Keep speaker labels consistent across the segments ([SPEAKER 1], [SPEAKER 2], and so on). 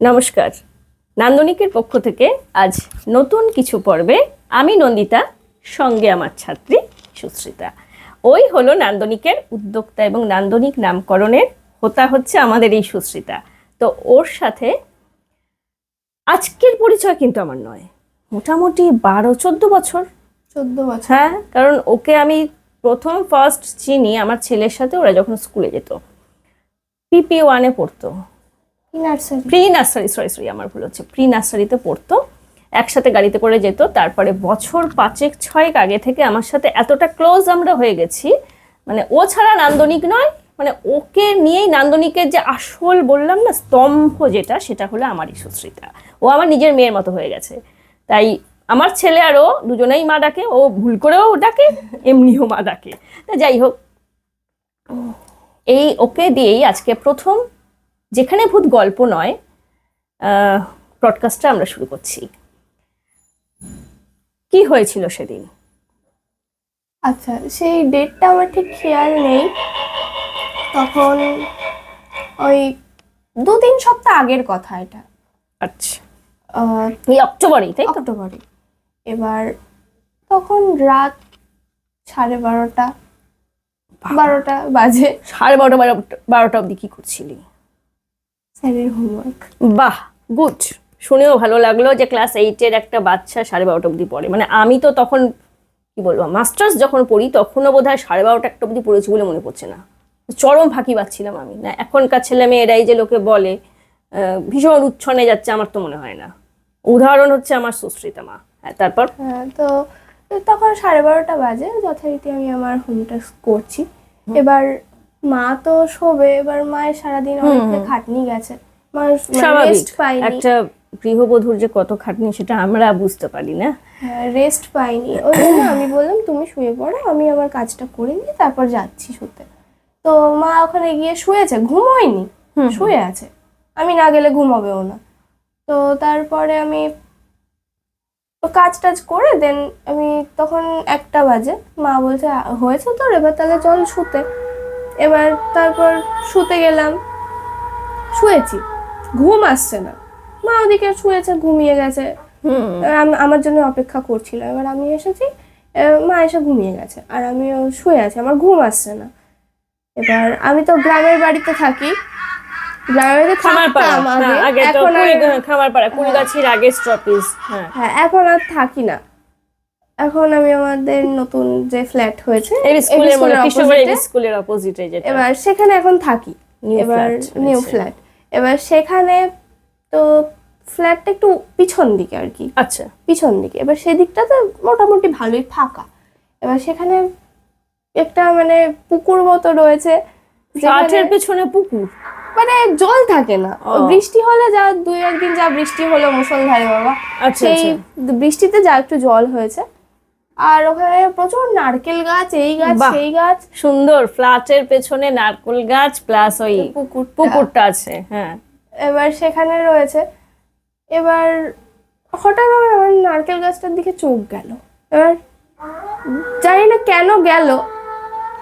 [SPEAKER 1] নমস্কার। নান্দনিকের পক্ষ থেকে আজ নতুন কিছু পর্বে আমি নন্দিতা সঙ্গে আমার ছাত্রী সুশ্রিতা। ওই হলো নান্দনিকের উদ্যোক্তা এবং নান্দনিক নামকরণের হোতা হচ্ছে আমাদের এই সুশ্রিতা। তো ওর সাথে আজকের পরিচয় কিন্তু আমার নয়। মোটামুটি বারো চোদ্দ বছর।
[SPEAKER 2] চোদ্দ বছর।
[SPEAKER 1] হ্যাঁ কারণ ওকে আমি প্রথম ফার্স্ট চিনি আমার ছেলের সাথে ওরা যখন স্কুলে যেত। পিপি ওয়ানে পড়তো। প্রি নার্সারি সরি সরি আমার ভুল হচ্ছে। প্রি নার্সারিতে পড়তো, একসাথে গাড়িতে করে যেত, তারপরে বছর পাঁচেক, ছয়েক আগে থেকে আমার সাথে এতটা ক্লোজ আমরা হয়ে গেছি মানে ও ছাড়া নান্দনিক নয় মানে ওকে নিয়েই নান্দনিকের যে আসল বললাম না, স্তম্ভ যেটা, সেটা হলো আমারই সুশ্রিতা ও আমার নিজের মেয়ের মতো হয়ে গেছে। তাই আমার ছেলে আর ও দুজনেই মা ডাকে, ও ভুল করেও ডাকে, এমনিও মা ডাকে। যাই হোক, এই ওকে দিয়েই আজকে প্রথম যেখানে ভূত গল্প নয় ব্রডকাস্টটা আমরা শুরু করছি। কি হয়েছিল সেদিন?
[SPEAKER 2] আচ্ছা সেই ডেটটা আমার ঠিক খেয়াল নেই। তখন ওই দু তিন সপ্তাহ আগের কথা এটা।
[SPEAKER 1] আচ্ছা। এই অক্টোবরেই তাই
[SPEAKER 2] অক্টোবরে এবার তখন রাত সাড়ে বারোটা বারোটা বাজে।
[SPEAKER 1] সাড়ে বারোটা বারোটা বারোটা অবধি কি করছিলি?
[SPEAKER 2] স্যারের হোমওয়ার্ক
[SPEAKER 1] বাহ গুড শুনেও ভালো লাগল যে ক্লাস এইটের একটা বাচ্চা সাড়ে বারোটা অবধি পড়ে। মানে আমি তো তখন কি বলব মাস্টার্স যখন পড়ি তখনও বোধ হয় সাড়ে বারোটা একটা অবধি পড়েছি বলে মনে পড়ছে না। চরম ফাঁকি পাচ্ছিলাম আমি। না এখনকার ছেলে মেয়েরাই যে লোকে বলে ভীষণ উচ্ছনে যাচ্ছে আমার তো মনে হয় না। উদাহরণ হচ্ছে আমার সুশ্রিতা মা। হ্যাঁ তারপর?
[SPEAKER 2] হ্যাঁ তো তখন সাড়ে বারোটা বাজে যথারীতি আমি আমার হোম টাস্ক করছি। এবার মা তো শোবে এবার মায়ের সারাদিন অনেকটা খাটনি গেছে। মা রেস্ট পাইনি
[SPEAKER 1] একটা গৃহবধূর যে কত খাটনি সেটা আমরা বুঝতে পারি না?
[SPEAKER 2] রেস্ট পাইনি ওই জন্য আমি বললাম তুমি শুয়ে পড়ো আমি আমার কাজটা করে নিয়ে তারপর যাচ্ছি শুতে। তো মা ওখানে গিয়ে শুয়েছে ঘুমোয়নি শুয়ে আছে। আমি না গেলে ঘুমাবেও না। তো তারপরে আমি কাজ টাজ করে দেন আমি তখন একটা বাজে মা বলছে হয়েছে তোর? এবার তাহলে চল শুতে। এবার তারপর শুতে গেলাম। শুয়েছি ঘুম আসছে না। মা ওদিকে শুয়েছে ঘুমিয়ে গেছে।
[SPEAKER 1] হুম।
[SPEAKER 2] আমার জন্য অপেক্ষা করছিল। এবার আমি এসেছি মা এসে ঘুমিয়ে গেছে আর আমি শুয়ে আছি আমার ঘুম আসছে না। এবার আমি তো গ্রামের বাড়িতে থাকি গ্রামের থাকতাম
[SPEAKER 1] হ্যাঁ, হ্যাঁ।
[SPEAKER 2] হ্যাঁ এখন আর থাকি না। এখন আমি আমাদের নতুন যে ফ্ল্যাট হয়েছে
[SPEAKER 1] স্কুলের মনে অপোজিটে যেটা।
[SPEAKER 2] এবার সেখানে এখন থাকি এবার নিউ ফ্ল্যাট এবার সেখানে তো ফ্ল্যাটটা একটু পিছন দিকে আর কি।
[SPEAKER 1] আচ্ছা।
[SPEAKER 2] পিছন দিকে। এবার সেদিকটা তো মোটামুটি ভালোই ফাঁকা। এবার সেখানে একটা মানে পুকুর মতো রয়েছে
[SPEAKER 1] ফ্ল্যাটের পেছনে পুকুর?
[SPEAKER 2] মানে জল থাকে না। বৃষ্টি হলে যা দুই একদিন যা বৃষ্টি হলো মুসলধারে বাবা।
[SPEAKER 1] আচ্ছা
[SPEAKER 2] সেই
[SPEAKER 1] আচ্ছা।
[SPEAKER 2] বৃষ্টিতে যা একটু জল হয়েছে। আর ওখানে প্রচুর নারকেল গাছ এই গাছ। সেই গাছ।
[SPEAKER 1] সুন্দর ফ্ল্যাটের পেছনে নারকেল গাছ প্লাস ওই
[SPEAKER 2] পুকুর
[SPEAKER 1] পুকুরটা। আছে হ্যাঁ।
[SPEAKER 2] এবার সেখানে রয়েছে। এবার হঠাৎ আমার আমার নারকেল গাছটার দিকে চোখ গেল। এবার জানি না কেন গেল।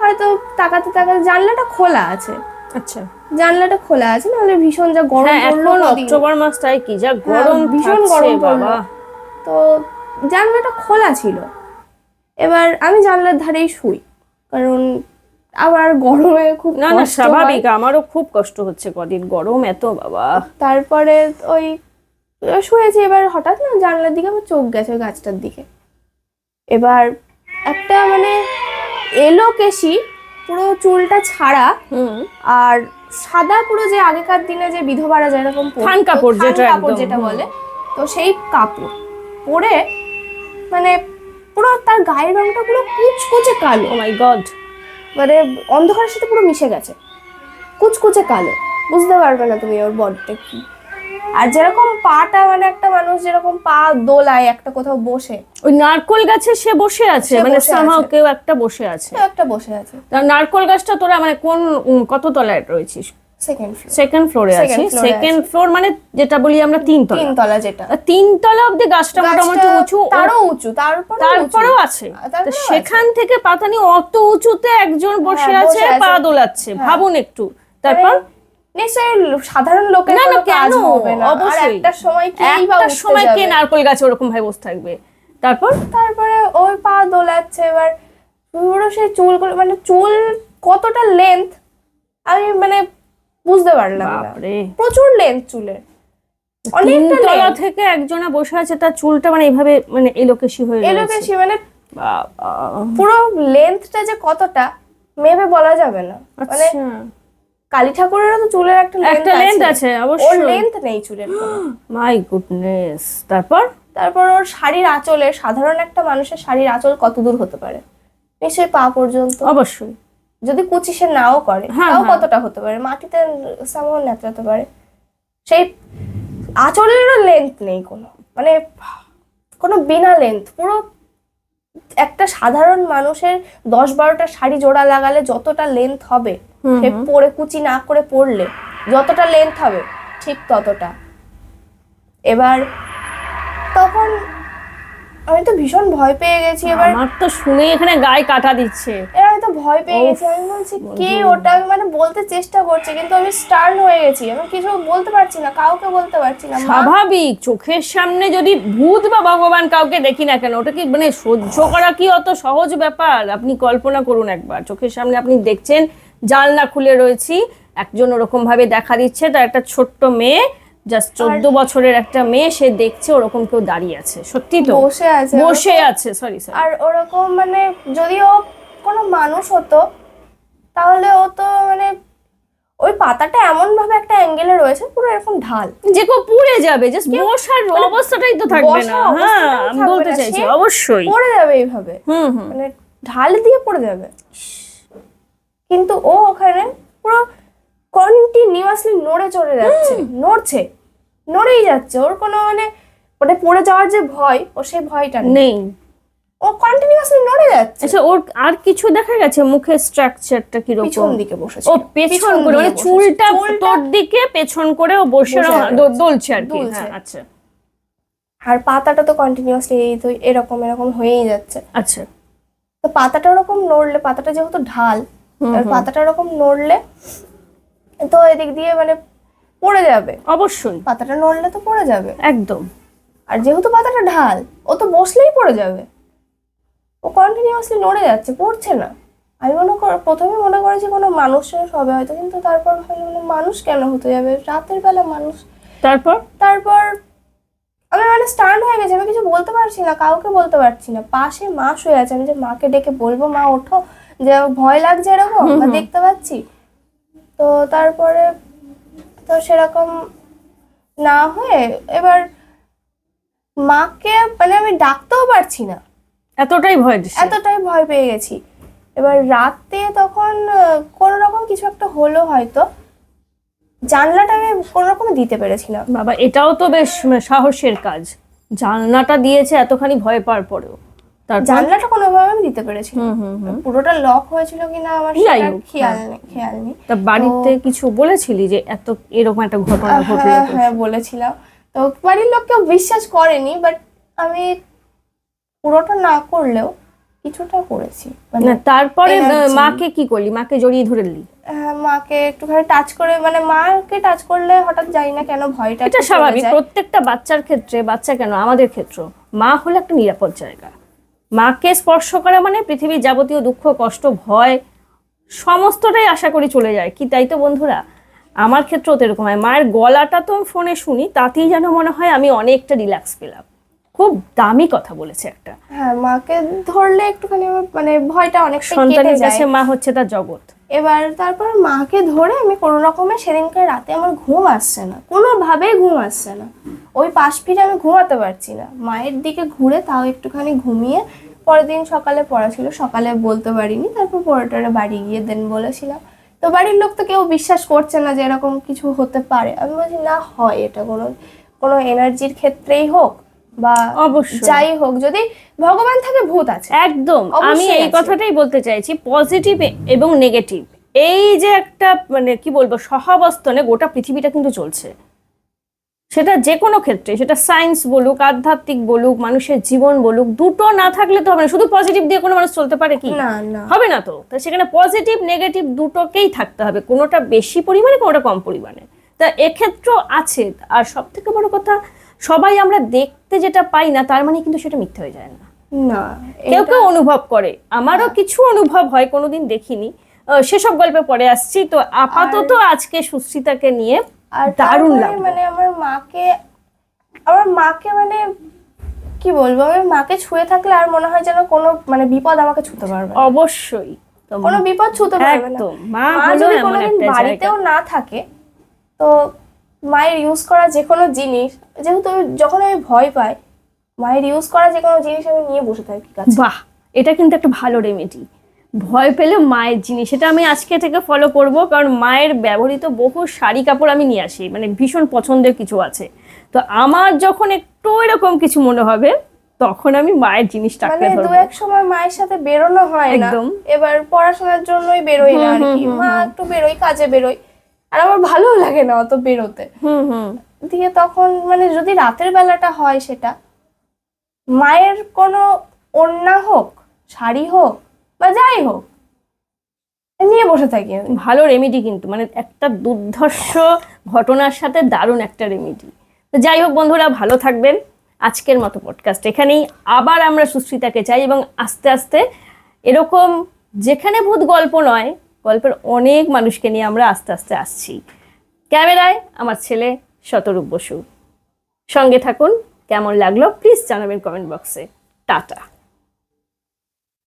[SPEAKER 2] হয়তো তাকাতে তাকাতে জানলাটা খোলা আছে।
[SPEAKER 1] আচ্ছা।
[SPEAKER 2] জানলাটা খোলা আছে নাহলে ভীষণ যা গরম
[SPEAKER 1] হ্যাঁ
[SPEAKER 2] পড়ল
[SPEAKER 1] এখন। অক্টোবর মাসটায় কি যা গরম
[SPEAKER 2] হ্যাঁ, ভীষণ
[SPEAKER 1] থাকছে
[SPEAKER 2] গরম পড়ল।
[SPEAKER 1] বাবা
[SPEAKER 2] তো জানলাটা খোলা ছিল। এবার আমি জানলার ধারেই শুই কারণ আবার গরমে খুব
[SPEAKER 1] না না স্বাভাবিক আমারও খুব কষ্ট হচ্ছে কদিন গরম এত বাবা।
[SPEAKER 2] তারপরে ওই শুয়েছি এবার হঠাৎ না জানলার দিকে আমার চোখ গেছে ওই গাছটার দিকে। এবার একটা মানে এলো কেশি পুরো চুলটা ছাড়া আর সাদা পুরো যে আগেকার দিনে যে বিধবারা যেরকম পরতো,
[SPEAKER 1] থান কাপড় যেটা
[SPEAKER 2] কাপড় যেটা বলে তো সেই কাপড় পরে মানে পুরো তার গায়ের রংটা পুরো কুচকুচে কালো।
[SPEAKER 1] মাই গড
[SPEAKER 2] মানে অন্ধকারের সাথে পুরো মিশে গেছে। কুচকুচে কালো। বুঝতে পারবে না তুমি ওর বডিটা কি। আর যেরকম পাটা মানে একটা মানুষ যেরকম পা দোলায় একটা কোথাও বসে।
[SPEAKER 1] ওই নারকোল গাছে সে বসে আছে মানে
[SPEAKER 2] বসে
[SPEAKER 1] সামহাও কেউ একটা বসে আছে।
[SPEAKER 2] একটা বসে আছে।
[SPEAKER 1] নারকোল গাছটা তোরা মানে কোন কত তলায় রয়েছিস?
[SPEAKER 2] সেকেন্ড ফ্লোরে এ
[SPEAKER 1] সেকেন্ড ফ্লোর মানে যেটা বলি আমরা তিন তলা
[SPEAKER 2] তিনতলা যেটা।
[SPEAKER 1] তিন তলা অব্দি গাছটা মোটামুটি উঁচু।
[SPEAKER 2] তারও উঁচু তারপর
[SPEAKER 1] তারপরেও আছে।
[SPEAKER 2] আছে।
[SPEAKER 1] সেখান থেকে পাতানি অত উঁচুতে একজন বসে
[SPEAKER 2] হ্যাঁ,
[SPEAKER 1] আছে পা দোলাচ্ছে।
[SPEAKER 2] হ্যাঁ।
[SPEAKER 1] ভাবুন একটু। তারপর?
[SPEAKER 2] নিশ্চয়ই সাধারণ লোকের
[SPEAKER 1] না, না,
[SPEAKER 2] কেন? হবে না।
[SPEAKER 1] অবশ্যই।
[SPEAKER 2] একটা সময় কেই
[SPEAKER 1] একটা সময় কে? নারকোল গাছে ওরকম ভাবে বসে থাকবে। তারপর?
[SPEAKER 2] তারপরে ওই পা দোলাচ্ছে এবার পুরো সেই চুলগুলো মানে চুল কতটা লেন্থ আমি মানে বুঝতে পারলাম না। প্রচুর লেন্থ চুলের অনেকটা
[SPEAKER 1] থেকে একজনা বসে আছে তার চুলটা মানে এইভাবে মানে এলোকেশি হয়ে
[SPEAKER 2] এলোকেশি মানে পুরো লেন্থটা যে কতটা মেপে বলা যাবে না। মানে
[SPEAKER 1] আচ্ছা।
[SPEAKER 2] কালী ঠাকুরেরও তো চুলের একটা
[SPEAKER 1] একটা
[SPEAKER 2] লেন্থ
[SPEAKER 1] আছে।
[SPEAKER 2] ওর
[SPEAKER 1] অবশ্যই।
[SPEAKER 2] লেন্থ নেই চুলের
[SPEAKER 1] মাই গুডনেস তারপর?
[SPEAKER 2] তারপর ওর শাড়ির আঁচলে সাধারণ একটা মানুষের শাড়ির আঁচল কত দূর হতে পারে? নিশ্চয়ই পা পর্যন্ত।
[SPEAKER 1] অবশ্যই।
[SPEAKER 2] যদি কুচি সে নাও করে
[SPEAKER 1] হ্যাঁ,
[SPEAKER 2] তাও
[SPEAKER 1] হ্যাঁ।
[SPEAKER 2] কতটা হতে পারে? মাটিতে সামন নেতরাতে পারে। সেই আঁচলেরও লেন্থ নেই কোনো। মানে কোনো বিনা লেন্থ পুরো একটা সাধারণ মানুষের দশ বারোটা শাড়ি জোড়া লাগালে যতটা লেন্থ হবে সে পরে কুচি না করে পরলে যতটা লেন্থ হবে ঠিক ততটা। এবার তখন আমি তো ভীষণ ভয় পেয়ে গেছি এবার।
[SPEAKER 1] আমার তো শুনে এখানে গায়ে কাটা দিচ্ছে।
[SPEAKER 2] এবার আমি তো ভয় পেয়ে গেছি। আমি বলছি কে ওটা? মানে বলতে চেষ্টা করছি কিন্তু আমি স্টার্ন হয়ে গেছি। আমি কিছু বলতে পারছি না কাউকে বলতে পারছি না।
[SPEAKER 1] স্বাভাবিক চোখের সামনে যদি ভূত বা ভগবান কাউকে দেখি না কেন ওটা কি মানে সহ্য করা কি অত সহজ ব্যাপার? আপনি কল্পনা করুন একবার। চোখের সামনে আপনি দেখছেন জানলা খুলে রয়েছি একজন ওরকম ভাবে দেখা দিচ্ছে তার একটা ছোট্ট মেয়ে জাস্ট চোদ্দ বছরের একটা মেয়ে সে দেখছে ওরকম কেউ দাঁড়িয়ে আছে। সত্যি তো?
[SPEAKER 2] বসে আছে
[SPEAKER 1] বসে আছে সরি সরি
[SPEAKER 2] আর ওরকম মানে যদি ও কোনো মানুষ হতো তাহলে ও তো মানে ওই পাতাটা এমন ভাবে একটা অ্যাঙ্গেলে রয়েছে পুরো এরকম ঢাল।
[SPEAKER 1] যে কেউ পুড়ে যাবে জাস্ট বসার অবস্থাটাই তো থাকবে না। হ্যাঁ আমি বলতে চাইছি অবশ্যই।
[SPEAKER 2] পড়ে যাবে এইভাবে।
[SPEAKER 1] হুম হুম।
[SPEAKER 2] মানে ঢাল দিয়ে পড়ে যাবে। কিন্তু ও ওখানে পুরো কন্টিনিউয়াসলি নড়ে চড়ে যাচ্ছে নড়ছে নড়েই যাচ্ছে। ওর কোনো মানে ওটা পড়ে যাওয়ার যে ভয় ও সেই ভয়টা নেই। ও কন্টিনিউয়াসলি নড়ে যাচ্ছে।
[SPEAKER 1] আচ্ছা ওর আর কিছু দেখা গেছে? মুখের স্ট্রাকচারটা কি
[SPEAKER 2] পিছন
[SPEAKER 1] কীরকম
[SPEAKER 2] দিকে বসেছে।
[SPEAKER 1] ও পেছন করে মানে চুলটা তোর দিকে পেছন করে ও বসে দোলছে আর কি। হ্যাঁ আচ্ছা।
[SPEAKER 2] আর পাতাটা তো কন্টিনিউয়াসলি এই তো এরকম এরকম হয়েই যাচ্ছে।
[SPEAKER 1] আচ্ছা।
[SPEAKER 2] তো পাতাটা ওরকম নড়লে পাতাটা যেহেতু ঢাল আর পাতাটা ওরকম নড়লে তো এদিক দিয়ে মানে পড়ে যাবে।
[SPEAKER 1] অবশ্যই।
[SPEAKER 2] পাতাটা নড়লে তো পড়ে যাবে।
[SPEAKER 1] একদম।
[SPEAKER 2] আর যেহেতু পাতাটা ঢাল ও তো বসলেই পড়ে যাবে। ও কন্টিনিউয়াসলি নড়ে যাচ্ছে পড়ছে না। আমি মনে কর প্রথমে মনে করেছি কোনো মানুষ হবে হয়তো কিন্তু তারপর ভাবলাম মানে মানুষ কেন হতে যাবে? রাতের বেলা মানুষ
[SPEAKER 1] তারপর?
[SPEAKER 2] তারপর আমি মানে স্টার্ন হয়ে গেছি আমি কিছু বলতে পারছি না কাউকে বলতে পারছি না। পাশে মা শুয়ে আছে আমি যে মাকে ডেকে বলব মা ওঠো। যে ভয় লাগছে এরকম? দেখতে পাচ্ছি? তো তারপরে তো সেরকম না হয়ে এবার মাকে মানে আমি ডাকতেও পারছি না।
[SPEAKER 1] এতটাই ভয়
[SPEAKER 2] এতটাই ভয় পেয়ে গেছি। এবার রাতে তখন কোনো রকম কিছু একটা হলো হয়তো। জানলাটা আমি কোনো রকমে দিতে পেরেছিলাম
[SPEAKER 1] বাবা এটাও তো বেশ সাহসের কাজ। জানলাটা দিয়েছে এতখানি ভয় পাওয়ার পরেও।
[SPEAKER 2] জানলাটা কোনোভাবে আমি দিতে পেরেছি পুরোটা লক হয়েছিল কিনা আমার সেটা খেয়াল নেই খেয়াল নেই।
[SPEAKER 1] তা বাড়িতে কিছু বলেছিলি যে এত এরকম একটা ঘটনা ঘটলো?
[SPEAKER 2] হ্যাঁ হ্যাঁ বলেছিলাম। তো বাড়ির লোক কেউ বিশ্বাস করেনি বাট আমি পুরোটা না করলেও কিছুটা করেছি। মানে
[SPEAKER 1] না তারপরে মাকে কি করলি? মাকে জড়িয়ে ধরে
[SPEAKER 2] হ্যাঁ, মাকে একটুখানি টাচ করে মানে মাকে টাচ করলে হঠাৎ জানি না কেন ভয়টা
[SPEAKER 1] এটা স্বাভাবিক প্রত্যেকটা বাচ্চার ক্ষেত্রে বাচ্চা কেন? আমাদের ক্ষেত্র মা হলো একটা নিরাপদ জায়গা। মাকে স্পর্শ করা মানে পৃথিবীর যাবতীয় দুঃখ কষ্ট ভয় সমস্তটাই আশা করি চলে যায়। কি তাই তো বন্ধুরা? আমার ক্ষেত্রেও তো এরকম হয়। মায়ের গলাটা তো ফোনে শুনি তাতেই যেন মনে হয় আমি অনেকটা রিল্যাক্স পেলাম। খুব দামি কথা বলেছে একটা।
[SPEAKER 2] হ্যাঁ মাকে ধরলে একটুখানি মানে ভয়টা অনেক
[SPEAKER 1] সন্তানের কাছে মা হচ্ছে তার জগৎ।
[SPEAKER 2] এবার তারপর মাকে ধরে আমি কোনো রকমে সেদিনকে রাতে আমার ঘুম আসছে না। কোনোভাবেই ঘুম আসছে না। ওই পাশ ফিরে আমি ঘুমাতে পারছি না। মায়ের দিকে ঘুরে তাও একটুখানি ঘুমিয়ে পরের দিন সকালে পড়া ছিল। সকালে বলতে পারিনি। তারপর পরেটারে বাড়ি গিয়ে দেন বলেছিলাম। তো বাড়ির লোক তো কেউ বিশ্বাস করছে না যে এরকম কিছু হতে পারে। আমি বলছি, না, হয় এটা কোনো কোনো এনার্জির ক্ষেত্রেই হোক। বা
[SPEAKER 1] অবশ্যই।
[SPEAKER 2] যাই হোক যদি ভগবান থাকে ভূত আছে।
[SPEAKER 1] একদম। আমি এই কথাটাই বলতে চাইছি পজিটিভ এবং নেগেটিভ এই যে একটা মানে কি বলব সহাবস্থানে গোটা পৃথিবীটা কিন্তু চলছে। সেটা যে কোনো ক্ষেত্রে সেটা সায়েন্স বলুক আধ্যাত্মিক বলুক মানুষের জীবন বলুক দুটো না থাকলে তো হবে না। শুধু পজিটিভ দিয়ে কোনো মানুষ চলতে পারে কি?
[SPEAKER 2] না না।
[SPEAKER 1] হবে না তো? তা সেখানে পজিটিভ নেগেটিভ দুটোকেই থাকতে হবে। কোনোটা বেশি পরিমাণে কোনোটা কম পরিমাণে। তা এক্ষেত্রেও আছে। আর সব থেকে বড় কথা সবাই আমরা দেখতে যেটা পাই না তার মানে কিন্তু সেটা মিথ্যে হয়ে যায় না।
[SPEAKER 2] না
[SPEAKER 1] কেউ কেউ অনুভব করে। আমারও কিছু অনুভব হয় কোনোদিন দেখিনি। সেসব গল্পে পরে আসছি। তো আপাতত আজকে সুশ্রিতাকে নিয়ে
[SPEAKER 2] আর
[SPEAKER 1] দারুণ লাগল।
[SPEAKER 2] মানে আমার মাকে আমার মাকে মানে কি বলব আমার মাকে ছুঁয়ে থাকলে আর মনে হয় যেন কোনো মানে বিপদ আমাকে ছুতে পারবে।
[SPEAKER 1] অবশ্যই।
[SPEAKER 2] কোনো বিপদ ছুতে পারবে না।
[SPEAKER 1] মা
[SPEAKER 2] যদি কোনোদিন বাড়িতেও না থাকে তো মায়ের ইউজ করা যে কোনো জিনিস যেহেতু যখন আমি ভয় পাই মায়ের ইউজ করা যে কোনো জিনিস আমি নিয়ে বসে থাকি
[SPEAKER 1] বাহ! এটা কিন্তু একটা ভালো রেমেডি ভয় পেলে মায়ের জিনিস এটা আমি আজকে থেকে ফলো করব কারণ মায়ের ব্যবহৃত বহু শাড়ি কাপড় আমি নিয়ে আসি মানে ভীষণ পছন্দের কিছু আছে। তো আমার যখন একটু এরকম কিছু মনে হবে তখন আমি মায়ের জিনিসটা
[SPEAKER 2] মানে দু এক সময় মায়ের সাথে বেরোনো হয় না
[SPEAKER 1] একদম।
[SPEAKER 2] এবার পড়াশোনার জন্যই বেরোই না আর কি। মা একটু বেরোই কাজে বেরোই। আর আমার ভালো লাগে না অত বেরোতে।
[SPEAKER 1] হুম হুম।
[SPEAKER 2] দিয়ে তখন মানে যদি রাতের বেলাটা হয় সেটা মায়ের কোনো ওড়না হোক শাড়ি হোক বা যাই হোক নিয়ে বসে থাকি
[SPEAKER 1] ভালো রেমেডি কিন্তু মানে একটা দুর্ধর্ষ ঘটনার সাথে দারুণ একটা রেমেডি তো যাই হোক বন্ধুরা ভালো থাকবেন। আজকের মতো পডকাস্ট এখানেই। আবার আমরা সুশ্রিতাকে চাই এবং আস্তে আস্তে এরকম যেখানে ভূত গল্প নয় গল্পের অনেক মানুষকে নিয়ে আমরা আস্তে আস্তে আসছি। ক্যামেরায় আমার ছেলে শতরূপ বসু। সঙ্গে থাকুন, কেমন লাগল প্লিজ জানাবেন কমেন্ট বক্সে। টাটা।